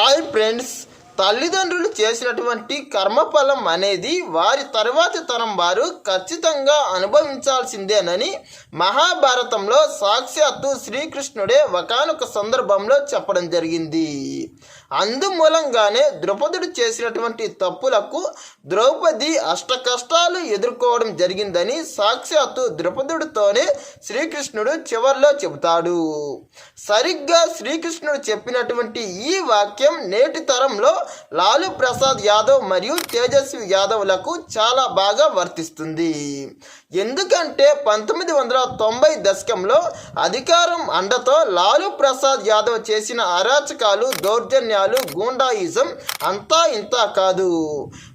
Hi friends తల్లిదండ్రులు చేసినటువంటి కర్మఫలం అనేది వారి తర్వాతి తరం వారు ఖచ్చితంగా అనుభవించాల్సిందేనని మహాభారతంలో సాక్షాత్తు శ్రీకృష్ణుడే ఒకానొక సందర్భంలో చెప్పడం జరిగింది. అందుమూలంగానే ద్రౌపదుడు చేసినటువంటి తప్పులకు ద్రౌపది అష్ట కష్టాలు ఎదుర్కోవడం జరిగిందని సాక్షాత్తు ద్రౌపదుడితోనే శ్రీకృష్ణుడు చివర్లో చెబుతాడు. సరిగ్గా శ్రీకృష్ణుడు చెప్పినటువంటి ఈ వాక్యం నేటి తరంలో లాలు ప్రసాద్ యాదవ్ మరియు తేజస్వి యాదవ్లకు చాలా బాగా వర్తిస్తుంది. ఎందుకంటే పంతొమ్మిది వందల తొంభై దశకంలో అధికారం అండతో లాలూ ప్రసాద్ యాదవ్ చేసిన అరాచకాలు దౌర్జన్యాలు గూండాయిజం అంతా ఇంత కాదు.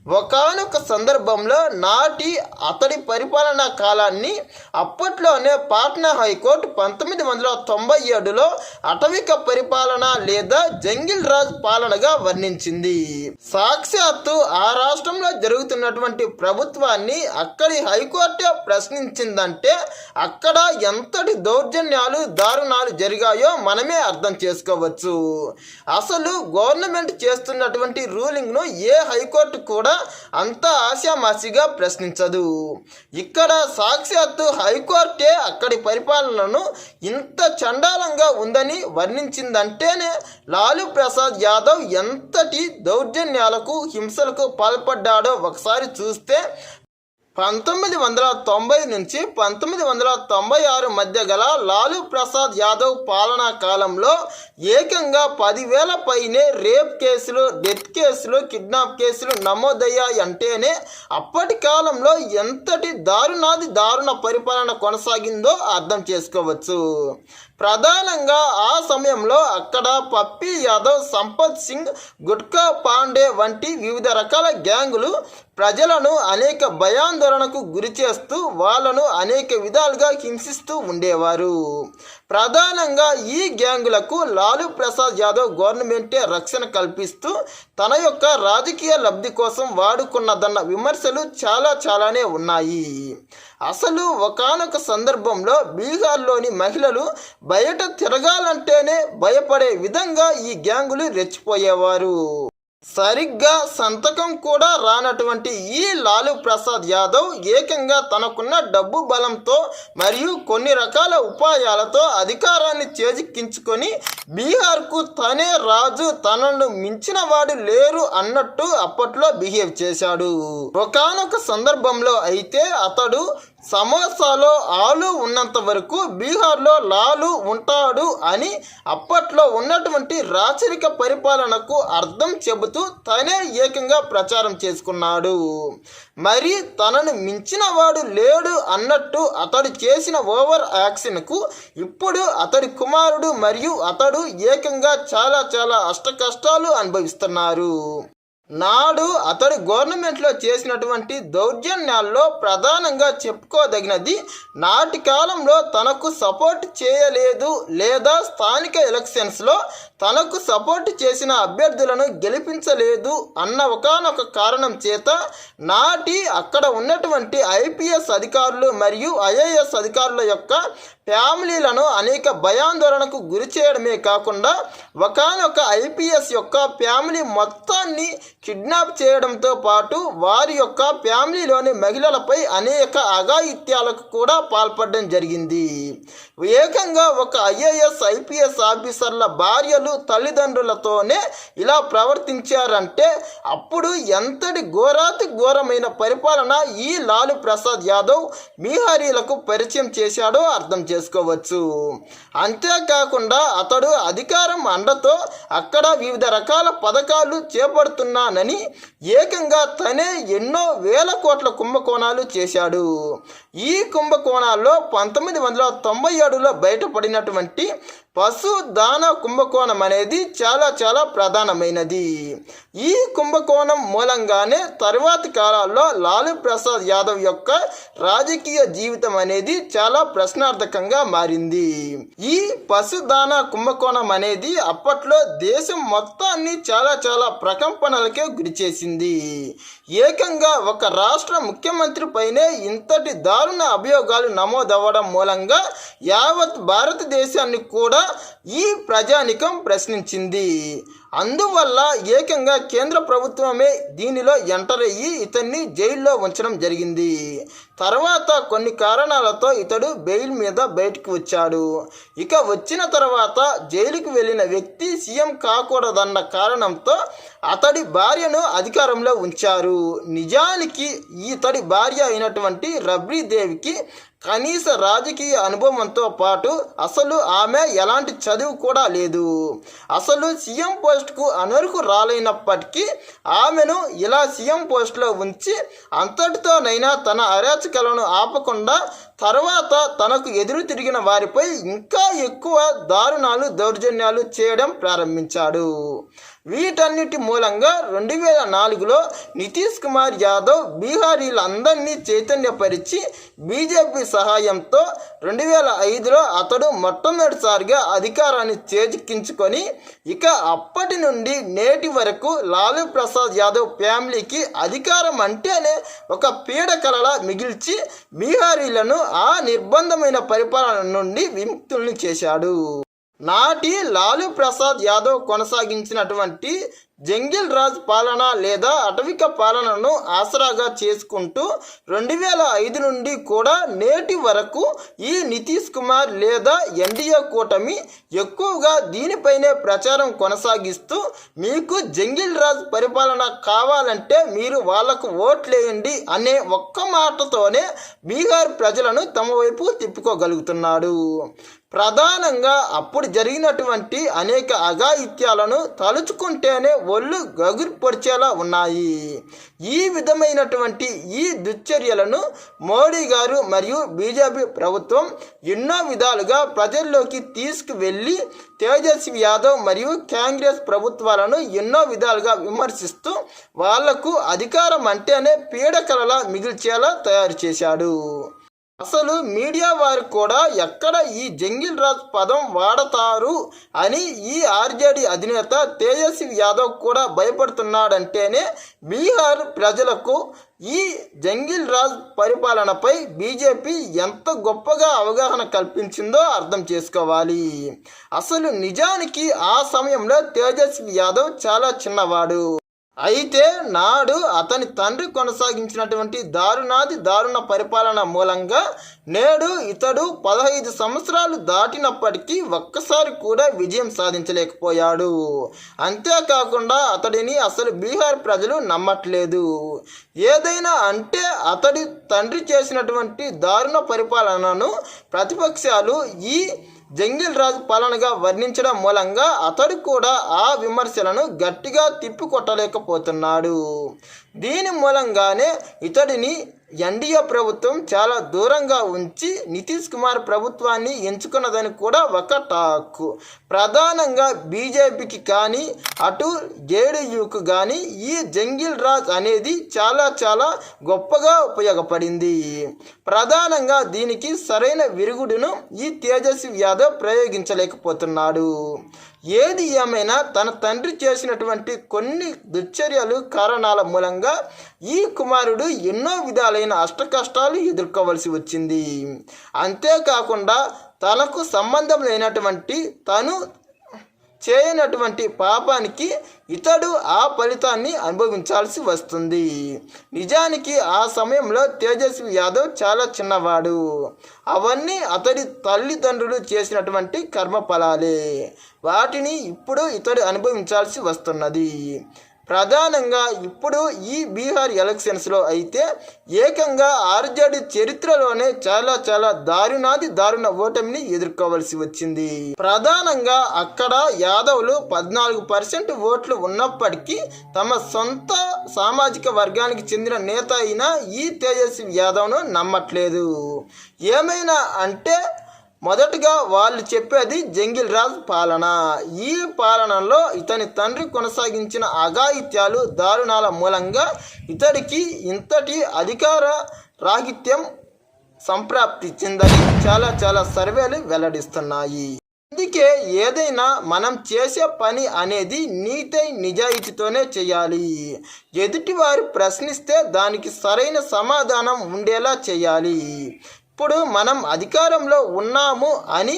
ఒకానొక సందర్భంలో నాటి అతడి పరిపాలనా కాలాన్ని అప్పట్లోనే పాట్నా హైకోర్టు పంతొమ్మిది వందల తొంభై ఏడులో అటవిక పరిపాలన లేదా జంగిల్ రాజ్ పాలనగా వర్ణించింది. సాక్షాత్తు ఆ రాష్ట్రంలో జరుగుతున్నటువంటి ప్రభుత్వాన్ని అక్కడి హైకోర్టే ప్రశ్నించిందంటే అక్కడ ఎంతటి దౌర్జన్యాలు దారుణాలు జరిగాయో మనమే అర్థం చేసుకోవచ్చు. అసలు గవర్నమెంట్ చేస్తున్నటువంటి రూలింగ్ను ఏ హైకోర్టు కూడా అంత ఆశామాసిగా ప్రశ్నించదు. ఇక్కడ సాక్షాత్తు హైకోర్టే అక్కడి పరిపాలనను ఇంత చండాలంగా ఉందని వర్ణించిందంటేనే లాలూ ప్రసాద్ యాదవ్ ఎంతటి దౌర్జన్యాలకు హింసలకు పాల్పడ్డాడో ఒకసారి చూస్తే పంతొమ్మిది వందల తొంభై నుంచి పంతొమ్మిది వందల తొంభై ఆరు మధ్య గల లాలూ ప్రసాద్ యాదవ్ పాలనా కాలంలో ఏకంగా పదివేల పైనే రేప్ కేసులు డెత్ కేసులు కిడ్నాప్ కేసులు నమోదయ్యాయి అంటేనే అప్పటి కాలంలో ఎంతటి దారుణాది దారుణ పరిపాలన కొనసాగిందో అర్థం చేసుకోవచ్చు. ప్రధానంగా ఆ సమయంలో అక్కడ పప్పి యాదవ్ సంపత్ సింగ్ గుట్కా పాండే వంటి వివిధ రకాల గ్యాంగులు ప్రజలను అనేక భయాందోళనకు గురి చేస్తూ వాళ్ళను అనేక విధాలుగా హింసిస్తూ ఉండేవారు. ప్రధానంగా ఈ గ్యాంగులకు లాలూ ప్రసాద్ యాదవ్ గవర్నమెంటే రక్షణ కల్పిస్తూ తన యొక్క రాజకీయ లబ్ధి కోసం వాడుకున్నదన్న విమర్శలు చాలా చాలానే ఉన్నాయి. అసలు ఒకానొక సందర్భంలో బీహార్లోని మహిళలు బయట తిరగాలంటేనే భయపడే విధంగా ఈ గ్యాంగులు రెచ్చిపోయేవారు. సరిగ్గా సంతకం కూడా రానటువంటి ఈ లాలూ ప్రసాద్ యాదవ్ ఏకంగా తనకున్న డబ్బు బలంతో మరియు కొన్ని రకాల ఉపాయాలతో అధికారాన్ని చేజిక్కించుకొని బీహార్కు తనే రాజు తనను మించిన వాడు లేరు అన్నట్టు అప్పట్లో బిహేవ్ చేశాడు. ఒకానొక సందర్భంలో అయితే అతడు సమోసాలో ఆలు ఉన్నంత వరకు బీహార్లో లాలు ఉంటాడు అని అప్పట్లో ఉన్నటువంటి రాచరిక పరిపాలనకు అర్థం చెబుతూ తనే ఏకంగా ప్రచారం చేసుకున్నాడు. మరి తనను మించిన వాడు లేడు అన్నట్టు అతడు చేసిన ఓవర్ యాక్షన్కు ఇప్పుడు అతడి కుమారుడు మరియు అతడు ఏకంగా చాలా చాలా అష్ట కష్టాలు అనుభవిస్తున్నారు. నాడు అతడు గవర్నమెంట్లో చేసినటువంటి దౌర్జన్యాల్లో ప్రధానంగా చెప్పుకోదగినది నాటి కాలంలో తనకు సపోర్ట్ చేయలేదు లేదా స్థానిక ఎలక్షన్స్లో తనకు సపోర్ట్ చేసిన అభ్యర్థులను గెలిపించలేదు అన్న ఒకనొక కారణం చేత నాటి అక్కడ ఉన్నటువంటి ఐపీఎస్ అధికారులు మరియు ఐఏఎస్ అధికారుల యొక్క ఫ్యామిలీలను అనేక భయాందోళనకు గురి చేయడమే కాకుండా ఒకనొక ఐపీఎస్ యొక్క ఫ్యామిలీ మొత్తాన్ని కిడ్నాప్ చేయడంతో పాటు వారి యొక్క ఫ్యామిలీలోని మహిళలపై అనేక అఘాయిత్యాలకు కూడా పాల్పడడం జరిగింది. ఏకంగా ఒక ఐఏఎస్ ఐపీఎస్ ఆఫీసర్ల భార్యలు తల్లిదండ్రులతోనే ఇలా ప్రవర్తించారంటే అప్పుడు ఎంతటి ఘోరాతి ఘోరమైన పరిపాలన ఈ లాలు ప్రసాద్ యాదవ్ బీహారీలకు పరిచయం చేశాడో అర్థం చేసుకోవచ్చు. అంతేకాకుండా అతడు అధికారం అండతో అక్కడ వివిధ రకాల పథకాలు చేపడుతున్నానని ఏకంగా తనే ఎన్నో వేల కోట్ల కుంభకోణాలు చేశాడు. ఈ కుంభకోణాల్లో పంతొమ్మిది వందల తొంభై ఏడులో బయటపడినటువంటి పశు దాన కుంభకోణం అనేది చాలా చాలా ప్రధానమైనది. ఈ కుంభకోణం మూలంగానే తరువాతి కాలాల్లో లాలూ ప్రసాద్ యాదవ్ యొక్క రాజకీయ జీవితం అనేది చాలా ప్రశ్నార్థకంగా మారింది. ఈ పశు దాన కుంభకోణం అనేది అప్పట్లో దేశం మొత్తాన్ని చాలా చాలా ప్రకంపనలకే గురిచేసింది ఏకంగా ఒక రాష్ట్ర ముఖ్యమంత్రి పైనే ఇంతటి దారుణ అభియోగాలు నమోదవ్వడం మూలంగా యావత్ భారతదేశాన్ని కూడా ఈ ప్రజానికం ప్రశ్నించింది. అందువల్ల ఏకంగా కేంద్ర ప్రభుత్వమే దీనిలో ఎంటర్ అయ్యి ఇతన్ని జైల్లో ఉంచడం జరిగింది. తర్వాత కొన్ని కారణాలతో ఇతడు బెయిల్ మీద బయటకు వచ్చాడు. ఇక వచ్చిన తర్వాత జైలుకు వెళ్ళిన వ్యక్తి సీఎం కాకూడదన్న కారణంతో అతడి భార్యను అధికారంలో ఉంచారు. నిజానికి ఇతడి భార్య అయినటువంటి రబ్రీదేవికి కనీస రాజకీయ అనుభవంతో పాటు అసలు ఆమె ఎలాంటి చదువు కూడా లేదు. అసలు సీఎం పోస్ట్కు అనర్హు రాలైనప్పటికీ ఆమెను ఇలా సీఎం పోస్ట్లో ఉంచి అంతటితోనైనా తన అరాచకలను ఆపకుండా తర్వాత తనకు ఎదురు తిరిగిన వారిపై ఇంకా ఎక్కువ దారుణాలు దౌర్జన్యాలు చేయడం ప్రారంభించాడు. వీటన్నిటి మూలంగా రెండు వేల నాలుగులో నితీష్ కుమార్ యాదవ్ బీహారీలందరినీ చైతన్యపరిచి బీజేపీ సహాయంతో రెండు వేల ఐదులో అతడు మొట్టమొదటిసారిగా అధికారాన్ని చేజిక్కించుకొని ఇక అప్పటి నుండి నేటి వరకు లాలూ ప్రసాద్ యాదవ్ ఫ్యామిలీకి అధికారం అంటేనే ఒక పీడకలలా మిగిల్చి బీహారీలను ఆ నిర్బంధమైన పరిపాలన నుండి విముక్తుల్ని చేశాడు. నాటి లాలూ ప్రసాద్ యాదవ్ కొనసాగించినటువంటి జంగిల్ రాజ్ పాలన లేదా అటవిక పాలనను ఆసరాగా చేసుకుంటూ రెండు వేల ఐదు నుండి కూడా నేటి వరకు ఈ నితీష్ కుమార్ లేదా ఎన్డీఏ కూటమి ఎక్కువగా దీనిపైనే ప్రచారం కొనసాగిస్తూ మీకు జంగిల్ రాజ్ పరిపాలన కావాలంటే మీరు వాళ్ళకు ఓట్లేయండి అనే ఒక్క మాటతోనే బీహార్ ప్రజలను తమ వైపు తిప్పుకోగలుగుతున్నాడు. ప్రధానంగా అప్పుడు జరిగినటువంటి అనేక అఘాయిత్యాలను తలుచుకుంటేనే ఒళ్ళు గగురుపరిచేలా ఉన్నాయి. ఈ విధమైనటువంటి ఈ దుశ్చర్యలను మోడీ గారు మరియు బీజేపీ ప్రభుత్వం ఎన్నో విధాలుగా ప్రజల్లోకి తీసుకువెళ్ళి తేజస్వి యాదవ్ మరియు కాంగ్రెస్ ప్రభుత్వాలను ఎన్నో విధాలుగా విమర్శిస్తూ వాళ్ళకు అధికారం అంటేనే పీడకలలా మిగిల్చేలా తయారు చేశాడు. అసలు మీడియా వారు కూడా ఎక్కడ ఈ జంగిల్ రాజ్ పదం వాడతారు అని ఈ ఆర్జేడీ అధినేత తేజస్వి యాదవ్ కూడా భయపడుతున్నాడంటేనే బీహార్ ప్రజలకు ఈ జంగిల్ రాజ్ పరిపాలనపై బీజేపీ ఎంత గొప్పగా అవగాహన కల్పించిందో అర్థం చేసుకోవాలి. అసలు నిజానికి ఆ సమయంలో తేజస్వి యాదవ్ చాలా చిన్నవాడు. అయితే నాడు అతని తండ్రి కొనసాగించినటువంటి దారుణాది దారుణ పరిపాలన మూలంగా నేడు ఇతడు పదహైదు సంవత్సరాలు దాటినప్పటికీ ఒక్కసారి కూడా విజయం సాధించలేకపోయాడు. అంతేకాకుండా అతడిని అసలు బీహార్ ప్రజలు నమ్మట్లేదు. ఏదైనా అంటే అతడి తండ్రి చేసినటువంటి దారుణ పరిపాలనను ప్రతిపక్షాలు ఈ జంగిల్ రాజు పాలనగా వర్ణించడం మూలంగా అతడు కూడా ఆ విమర్శలను గట్టిగా తిప్పికొట్టలేకపోతున్నాడు. దీని మూలంగానే ఇతడిని ఎన్డీఏ ప్రభుత్వం చాలా దూరంగా ఉంచి నితీష్ కుమార్ ప్రభుత్వాన్ని ఎంచుకున్నదని కూడా ఒక టాక్. ప్రధానంగా బీజేపీకి కానీ అటు జేడీయూకు కానీ ఈ జంగిల్ రాజ్ అనేది చాలా చాలా గొప్పగా ఉపయోగపడింది. ప్రధానంగా దీనికి సరైన విరుగుడును ఈ తేజస్వి యాదవ్ ప్రయోగించలేకపోతున్నాడు. ఏది ఏమైనా తన తండ్రి చేసినటువంటి కొన్ని దుశ్చర్యలు కారణాల మూలంగా ఈ కుమారుడు ఎన్నో విధాలైన అష్టకష్టాలు ఎదుర్కోవలసి వచ్చింది. అంతేకాకుండా తనకు సంబంధం లేనటువంటి తను చేయనటువంటి పాపానికి ఇతడు ఆ ఫలితాన్ని అనుభవించాల్సి వస్తుంది. నిజానికి ఆ సమయంలో తేజస్వి యాదవ్ చాలా చిన్నవాడు. అవన్నీ అతడి తల్లిదండ్రులు చేసినటువంటి కర్మఫలాలే. వాటిని ఇప్పుడు ఇతడు అనుభవించాల్సి వస్తున్నది. ప్రధానంగా ఇప్పుడు ఈ బీహార్ ఎలక్షన్స్లో అయితే ఏకంగా ఆర్జేడీ చరిత్రలోనే చాలా చాలా దారుణాది దారుణ ఓటమిని ఎదుర్కోవలసి వచ్చింది. ప్రధానంగా అక్కడ యాదవ్లు పద్నాలుగు పర్సెంట్ ఓట్లు ఉన్నప్పటికీ తమ సొంత సామాజిక వర్గానికి చెందిన నేత అయిన ఈ తేజస్వి యాదవ్ను నమ్మట్లేదు. ఏమైనా అంటే మొదటగా వాళ్ళు చెప్పేది జంగిల్ రాజ్ పాలన. ఈ పాలనలో ఇతని తండ్రి కొనసాగించిన అఘాయిత్యాలు దారుణాల మూలంగా ఇతడికి ఇంతటి అధికార రాహిత్యం సంప్రాప్తించిందని చాలా చాలా సర్వేలు వెల్లడిస్తున్నాయి. అందుకే ఏదైనా మనం చేసే పని అనేది నీతై నిజాయితీతోనే చేయాలి. ఎదుటివారు ప్రశ్నిస్తే దానికి సరైన సమాధానం ఉండేలా చేయాలి. ఇప్పుడు మనం అధికారంలో ఉన్నాము అని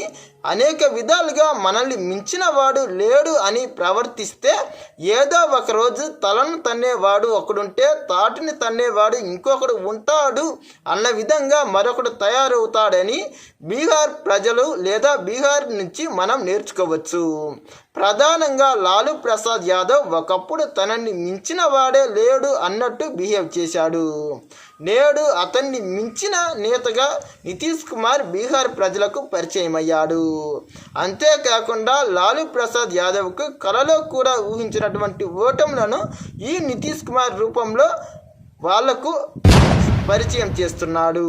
అనేక విధాలుగా మనల్ని మించిన వాడు లేడు అని ప్రవర్తిస్తే ఏదో ఒకరోజు తలను తన్నేవాడు ఒకడుంటే తాటిని తన్నేవాడు ఇంకొకడు ఉంటాడు అన్న విధంగా మరొకడు తయారవుతాడని బీహార్ ప్రజలు లేదా బీహార్ నుంచి మనం నేర్చుకోవచ్చు. ప్రధానంగా లాలూ ప్రసాద్ యాదవ్ ఒకప్పుడు తనని మించిన వాడే లేడు అన్నట్టు బిహేవ్ చేశాడు. నేడు అతన్ని మించిన నేతగా నితీష్ కుమార్ బీహార్ ప్రజలకు పరిచయమయ్యాడు. అంతేకాకుండా లాలూ ప్రసాద్ యాదవ్కు కలలో కూడా ఊహించినటువంటి ఓటములను ఈ నితీష్ కుమార్ రూపంలో వాళ్ళకు పరిచయం చేస్తున్నాడు.